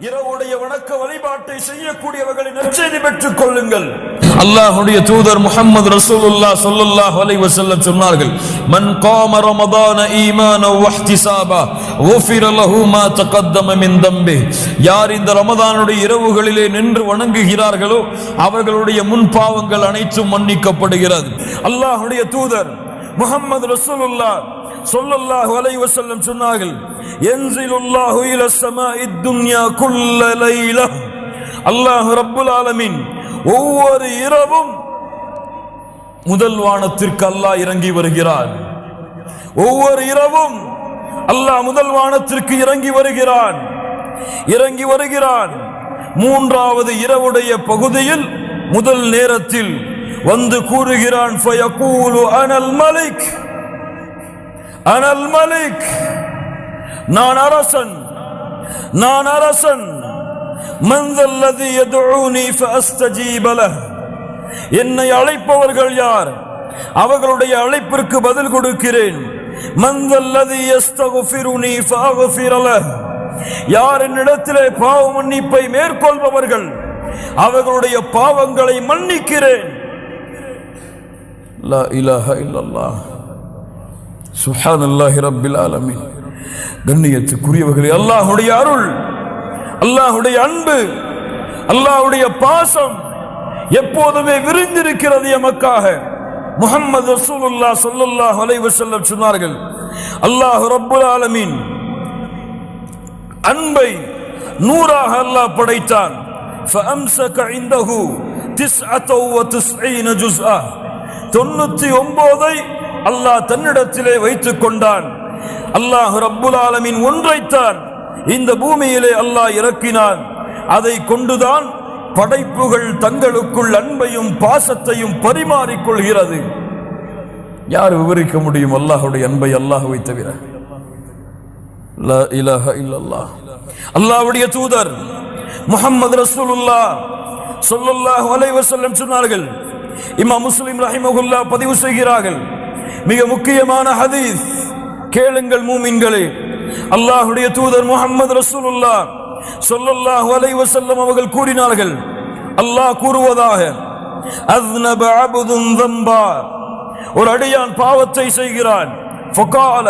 இரவுடைய வணக்க வழிபாட்டை செய்யக்கூடியவர்களின் நற்செய்தி பெற்றுக் கொள்ளுங்கள். அல்லாஹுடைய தூதர் முகமது ரசூலுல்லா சொல்லுல்லாஹ் வலை வசல்லம் சொன்னார்கள் மன் காம ரமதான ஈமான வஹ்திசாபா ஊஃபிர லஹு மா தகத்தம மின் தம்பி. யார் இந்த ரமதானுடைய இரவுகளிலே நின்று வணங்குகிறார்களோ அவர்களுடைய முன் பாவங்கள் அனைத்தும் மன்னிக்கப்படுகிறது. அல்லாஹுடைய தூதர் முகமது ரசூலுல்லாஹ் சொல்லல்லாஹு அலைஹி வஸல்லம் சொன்னார்கள் யன்சிலுல்லாஹு இல ஸமாஇ துன்யா குல்ல லைலா. அல்லாஹ் ரப்புல் ஆலமீன் ஒவ்வொரு இரவும் முதல் வானத்திற்கு அல்லாஹ் இறங்கி வருகிறார். ஒவ்வொரு இரவும் அல்லாஹ் முதல் வானத்திற்கு இறங்கி வருகிறான். இறங்கி வருகிறான். மூன்றாவது இரவுடைய பகுதியில் முதல் நேரத்தில் வந்து கூறுகிறான் ஃபயகூலு அனல் மலிக். அனல் மலிக் நான் அரசன் நான் அரசன் மந்தல்லது யதுஊனி ஃபஸ்தஜீபல என்னை அழைப்பவர்கள் யார்? அவர்களுடைய அழைப்பிற்கு பதில் கொடுக்கிறேன். மந்தல்லது எஸ்தகுஃபிருனி ஃபாகுஃபிரல யார் என்னிடத்திலே பாவ மன்னிப்பை மேற்கொள்பவர்கள்? அவர்களுடைய பாவங்களை மன்னிக்கிறேன். லா இலாஹ இல்லல்லாஹ் சுஹான் அல்லாஹி ரபில் ஆலமின். கண்ணியத்துக்குரியவர்களே அல்லாஹுடைய அருள் அல்லாஹுடைய அன்பு அல்லாஹுடைய பாசம் எப்போதுமே விரிந்திருக்கிறது எமக்காக. முகமது ரசூலுல்லா சொல்லுல்லாஹ் அலைவ செல்ல சொன்னார்கள் அல்லாஹ் ரப்புல் ஆலமீன். அன்பை நூறாக அல்லாஹ் படைத்தான். தொண்ணூத்தி ஒன்பதை அல்லாஹ் தன்னிடத்திலே வைத்துக் கொண்டான். அல்லாஹ் ரப்புல் ஆலமின் ஒன்றைத்தான் இந்த பூமியிலே அல்லாஹ் இறக்கினான். அதை கொண்டுதான் படைப்புகள் தங்களுக்குள் அன்பையும் பாசத்தையும் பரிமாறிக் கொள்கிறது யார் விவரிக்க முடியும் அல்லாஹுடைய அன்பை அல்லாஹுவை தவிர? லா தூதர் முஹம்மது ரசூலுல்லா சொல்லுல்லாஹ் அலைஹி செல்லம் சொன்னார்கள். இம்மா முஸ்லிம் ரஹிமகுல்லா பதிவு செய்கிறார்கள். மிக முக்கியமான ஹதீஸ். கேளுங்கள் மூமின்களே. அல்லாஹுடைய தூதர் முகமது ரசூலுல்லா சொல்லல்லாஹு அலைஹி வஸல்லம் அவர்கள் கூறினார்கள் அல்லாஹ் கூறுவதாக அஸ்னப அபதுன் ஒரு அடியான் பாவத்தை செய்கிறான். ஃபகால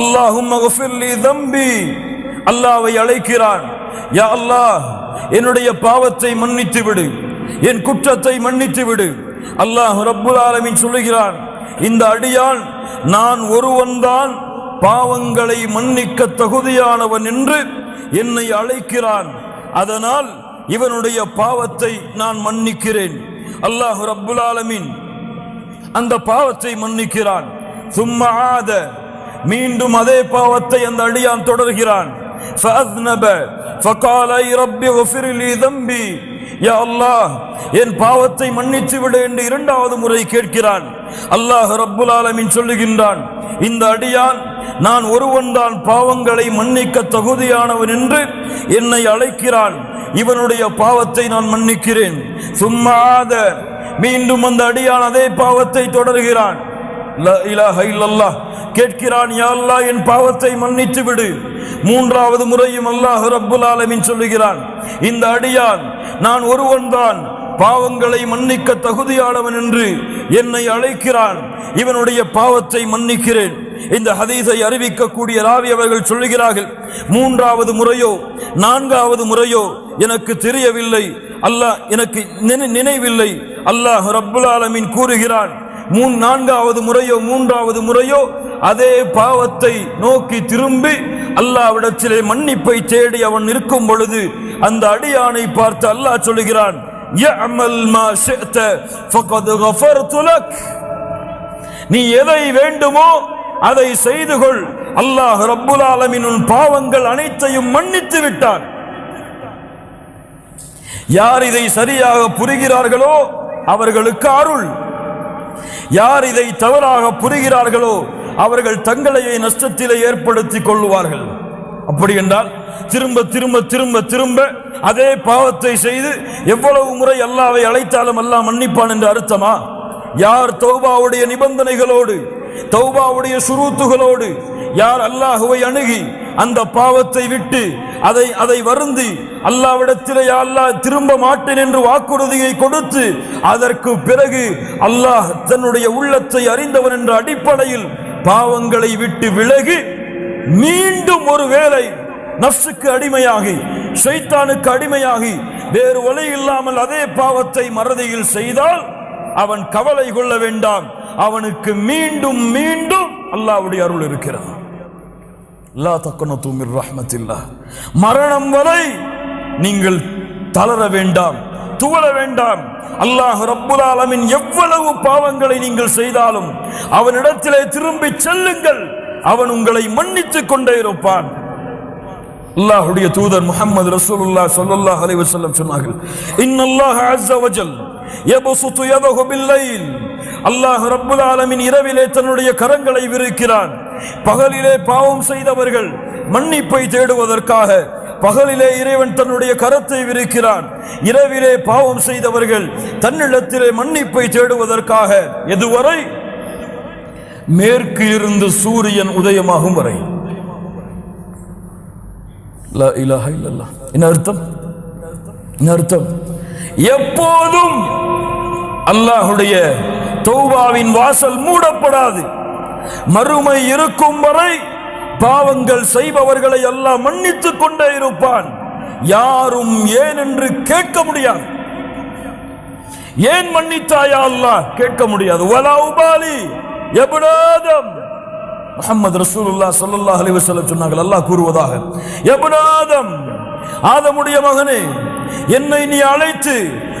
அல்லாஹும் மகஃபிர்லி தம்பி. அல்லாவை அழைக்கிறான் யா அல்லாஹ் என்னுடைய பாவத்தை மன்னித்து விடு என் குற்றத்தை மன்னித்து விடு. அல்லாஹ் ரப்புல் ஆலமின் சொல்லுகிறான் இந்த அடியான் நான் ஒருவன்தான் பாவங்களை மன்னிக்க தகுதியானவன் என்று என்னை அழைக்கிறான் அதனால் இவனுடைய பாவத்தை நான் மன்னிக்கிறேன் அல்லாஹ் ரப்புல் ஆலமீன் அந்த பாவத்தை மன்னிக்கிறான் சும்மா ஆத மீண்டும் அதே பாவத்தை அந்த அடியான் தொடர்கிறான் فأذنب فقال أي ربي اغفر لي ذنبي யா அல்லாஹ் என் பாவத்தை மன்னித்து விடு என்று இரண்டாவது முறை கேட்கிறான். அல்லாஹ் ரப்புல் ஆலமின் சொல்லுகின்றான் இந்த அடியான் நான் ஒருவன்தான் பாவங்களை மன்னிக்க தகுதியானவன் என்று என்னை அழைக்கிறான். இவனுடைய பாவத்தை நான் மன்னிக்கிறேன். சும்மாத மீண்டும் அந்த அடியான் அதே பாவத்தை தொடர்கிறான். கேட்கிறான் யா என் பாவத்தை மன்னித்து விடு. மூன்றாவது முறையும் அல்லாஹ் ரப்புல் ஆலமின் சொல்லுகிறான் இந்த அடியான் நான் ஒருவன்தான் பாவங்களை மன்னிக்க தகுதியானவன் என்று என்னை அழைக்கிறான். இவனுடைய பாவத்தை மன்னிக்கிறேன். இந்த ஹதீஸை அறிவிக்கக்கூடிய ராவி அவர்கள் சொல்லுகிறார்கள் மூன்றாவது முறையோ நான்காவது முறையோ எனக்கு தெரியவில்லை. அல்லாஹ் எனக்கு நினை- நினைவில்லை. அல்லாஹ் ரப்புல் ஆலமின் கூறுகிறான் மூன் நான்காவது முறையோ மூன்றாவது முறையோ அதே பாவத்தை நோக்கி திரும்பி அல்லாவிடத்திலே மன்னிப்பை தேடி அவன் இருக்கும் பொழுது அந்த அடியானை பார்த்து அல்லாஹ் சொல்லுகிறான் "யஅமல் மா ஷிஅத ஃபகத் கஃபர்து லக்." நீ எதை வேண்டுமோ அதை செய்து கொள். அல்லாஹ் ரப்புல் ஆலமீன் உன் பாவங்கள் அனைத்தையும் மன்னித்து விட்டான். யார் இதை சரியாக புரிகிறார்களோ அவர்களுக்கு அருள். யார் இதை தவறாக புரிகிறார்களோ அவர்கள் தங்களையே நஷ்டத்திலே ஏற்படுத்திக் கொள்வார்கள் அப்படி என்றால் திரும்ப திரும்ப திரும்ப திரும்ப அதே பாவத்தை செய்து எவ்வளவு முறை அல்லாவை அழைத்தாலும் அல்லாஹ் மன்னிப்பான் என்று அர்த்தமா? யார் தௌபாவுடைய நிபந்தனைகளோடு தௌபாவுடைய சுருத்துகளோடு யார் அல்லாஹுவை அணுகி அந்த பாவத்தை விட்டு அதை அதை வருந்தி அல்லாவிடத்திலே அல்லாஹ் திரும்ப மாட்டேன் என்று வாக்குறுதியை கொடுத்து அதற்கு பிறகு அல்லாஹ் தன்னுடைய உள்ளத்தை அறிந்தவன் என்ற அடிப்படையில் பாவங்களை விட்டு விலகி மீண்டும் ஒரு வேளை நஃப்சுக்கு அடிமையாகி சைத்தானுக்கு அடிமையாகி வேறு வழி இல்லாமல் அதே பாவத்தை மறதியில் செய்தால் அவன் கவலை கொள்ள வேண்டாம். அவனுக்கு மீண்டும் மீண்டும் அல்லாவுடைய அருள் இருக்கிறது. லா தக்கனத்து தூமிர் ரஹ்மத்தில்லாஹ் மரணம் வரை நீங்கள் தளர வேண்டாம் துவள வேண்டாம். அல்லாஹ் ரப்புல் ஆலமின் எவ்வளவு பாவங்களை நீங்கள் செய்தாலும் அவனிடத்திலே திரும்பி செல்லுங்கள். அவன் உங்களை மன்னித்துக் கொண்டே இருப்பான். அல்லாஹுடைய தூதர் முகமது ரசூலுல்லாஹ் ஸல்லல்லாஹு அலைஹி வஸல்லம் சொன்னார்கள் இன்னல்லாஹ அஸ்ஸ வஜல் யபசுது யதஹு பில்லைல். அல்லாஹ் ரப்புல் ஆலமீன் இரவிலே தன்னுடைய கரங்களை விரிக்கிறான். பகலிலே பாவம் செய்தவர்கள் மன்னிப்பை தேடுவதற்காக பகலிலே இறைவன் தன்னுடைய கரத்தை விரிக்கிறான். இரவிலே பாவம் செய்தவர்கள் தன்னிடத்திலே மன்னிப்பை தேடுவதற்காக எதுவரை மேற்கு இருந்து சூரியன் உதயமாகும் வரை. லா என்ன அர்த்தம்? என்ன அர்த்தம்? எப்போதும் அல்லாஹுடைய தௌபாவின் வாசல் மூடப்படாது. மறுமை இருக்கும் வரை பாவங்கள் செய்பவர்களை எல்லாம் மன்னித்துக் கொண்டே இருப்பான். யாரும் ஏன் என்று கேட்க முடியாது. ஏன் மன்னித்தாயா அல்லாஹ்? கேட்க முடியாது. வலா உபாலி. எபுனாதம். முகமது ரசூலுல்லா சொல்லல்லா அலைஹி வஸல்லம் சொன்னார்கள் அல்லாஹ் கூறுவதாக எபுனாதம் ஆதமுடைய மகனே என்னை நீ அழைத்து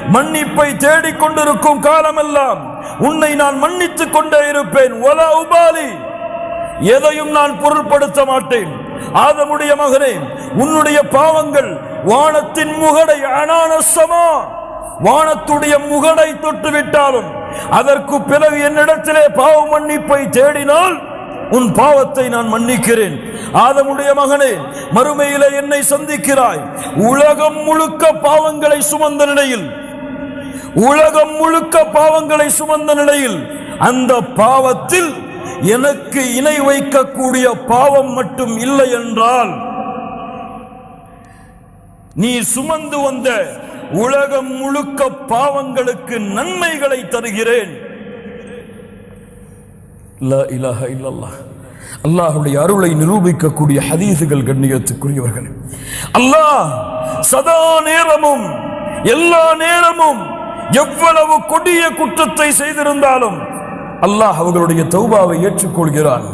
மன்னிப்பை தேடிக் கொண்டிருக்கும் காலமெல்லாம் உன்னை நான் மன்னித்துக் கொண்டே இருப்பேன். ஒலா உபாலி எதையும் நான் பொருட்படுத்த மாட்டேன். ஆதமுடைய மகனே உன்னுடைய பாவங்கள் வானத்தின் முகடை அனானசமா வானத்துடைய முகடை தொட்டு விட்டாலும் அதற்கு பிறகு என்னிடத்திலே பாவ மன்னிப்பை தேடினால் உன் பாவத்தை நான் மன்னிக்கிறேன். ஆதமுடைய மகனே மறுமையில என்னை சந்திக்கிறாய். உலகம் முழுக்க பாவங்களை சுமந்த நிலையில் உலகம் முழுக்க பாவங்களை சுமந்த நிலையில் அந்த பாவத்தில் எனக்கு இணை வைக்கக்கூடிய பாவம் மட்டும் இல்லை என்றால் நீ சுமந்து வந்த உலகம் முழுக்க பாவங்களுக்கு நன்மைகளை தருகிறேன். அல்லாஹுடைய அருளை நிரூபிக்கக்கூடிய ஹதீசுகள் கண்ணியத்துக்குரியவர்கள். அல்லாஹ் சதா நேரமும் எல்லா நேரமும் எவ்வளவு கொடிய குற்றத்தை செய்திருந்தாலும் அல்லாஹ் அவர்களுடைய தௌபாவை ஏற்றுக்கொள்கிறான்.